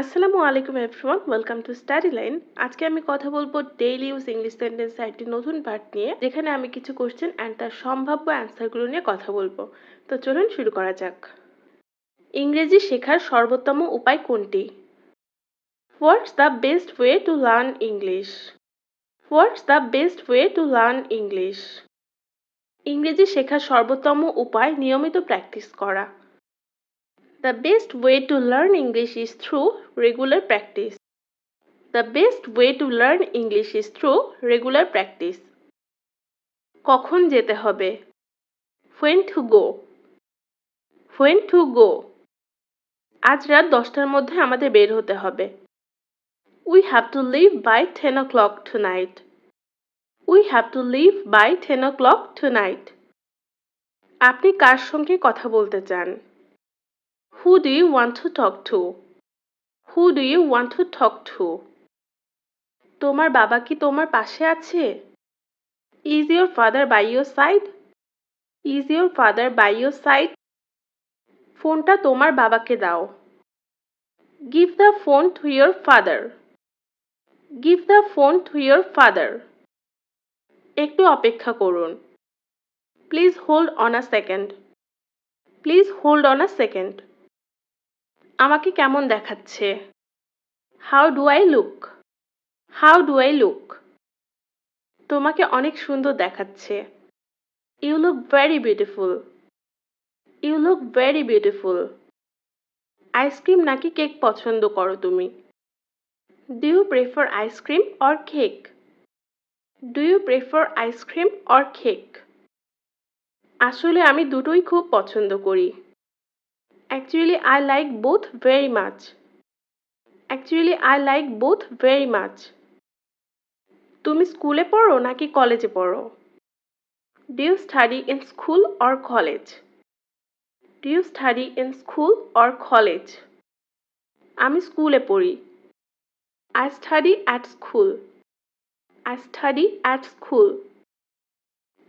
আসসালামু আলাইকুম everyone welcome to study line আজকে আমি কথা বলব ডেইলি ইউজ ইংলিশ সেন্টেন্স একটি নতুন পার্ট নিয়ে, যেখানে আমি কিছু কোশ্চেন অ্যান্ড তার সম্ভাব্য অ্যান্সারগুলো নিয়ে কথা বলব। তো চলুন শুরু করা যাক। ইংরেজি শেখার সর্বোত্তম উপায় কোনটি? What's the best way to learn English what's the best way to learn English ইংরেজি শেখার সর্বোত্তম উপায় নিয়মিত প্র্যাকটিস করা। The best way to learn English is through regular practice. The best way to learn English is through regular practice. কখন যেতে হবে when to go when to go আজ রাত দশটার মধ্যে আমাদের বের হতে হবে we have to leave by 10 o'clock tonight we have to leave by 10 o'clock tonight আপনি কার সঙ্গে কথা বলতে চান Who do you want to talk to? Who do you want to talk to? তোমার বাবা কি তোমার পাশে আছে? Is your father by your side? Is your father by your side? ফোনটা তোমার বাবাকে দাও। Give the phone to your father. Give the phone to your father. একটু অপেক্ষা করুন। Please hold on a second. Please hold on a second. আমাকে কেমন দেখাচ্ছে? How do I look how do I look তোমাকে অনেক সুন্দর দেখাচ্ছে। You look very beautiful you look very beautiful ice cream নাকি কেক পছন্দ করো তুমি? Do you prefer ice cream or cake do you prefer ice cream or cake আসলে আমি দুটোই খুব পছন্দ করি। Actually, I like both very much. Actually, I like both very much. তুমি স্কুলে পড়ো নাকি কলেজে পড়ো? Do you study in school or college do you study in school or college আমি স্কুলে পড়ি। I study at school I study at school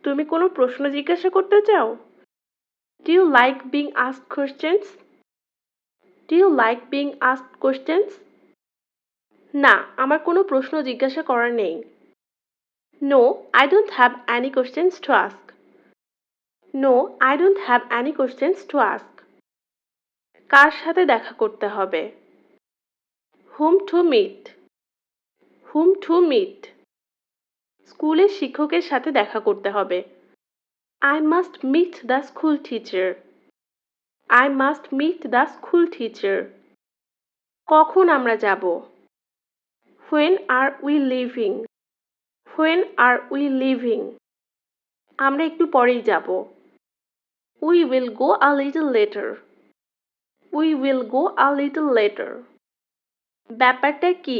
তুমি কোনো প্রশ্ন জিজ্ঞাসা করতে চাও? Do you like being asked questions? Do you like being asked questions? না আমার কোনো প্রশ্ন জিজ্ঞাসা করার নেই No, I don't have any questions to ask. No, I don't have any questions to ask. কার সাথে দেখা করতে হবে Whom to meet. Whom to meet. স্কুলের শিক্ষকের সাথে দেখা করতে হবে I must meet the school teacher. I must meet the school teacher. কখন আমরা যাব When are we leaving? When are we leaving? আমরা একটু পরেই যাব We will go a little later. We will go a little later. ব্যাপারটা কি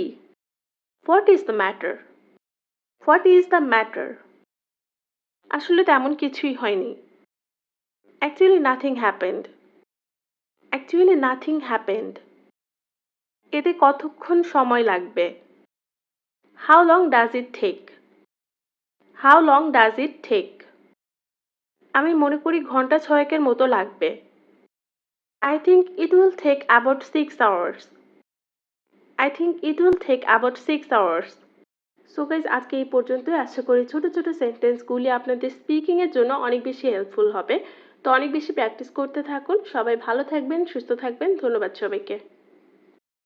What is the matter? What is the matter? আসলে তেমন কিছুই হয়নি। Actually nothing happened actually nothing happened এতে কতক্ষণ সময় লাগবে? How long does it take how long does it take আমি মনে করি ঘণ্টা ছয়েকের মতো লাগবে। I think it will take about six hours I think it will take about six hours so guys আজকে এই পর্যন্তই। আশা করি ছোটো ছোটো সেন্টেন্সগুলি আপনাদের স্পিকিংয়ের জন্য অনেক বেশি হেল্পফুল হবে। তো অনেক বেশি প্র্যাকটিস করতে থাকুন। সবাই ভালো থাকবেন, সুস্থ থাকবেন। ধন্যবাদ সবাইকে।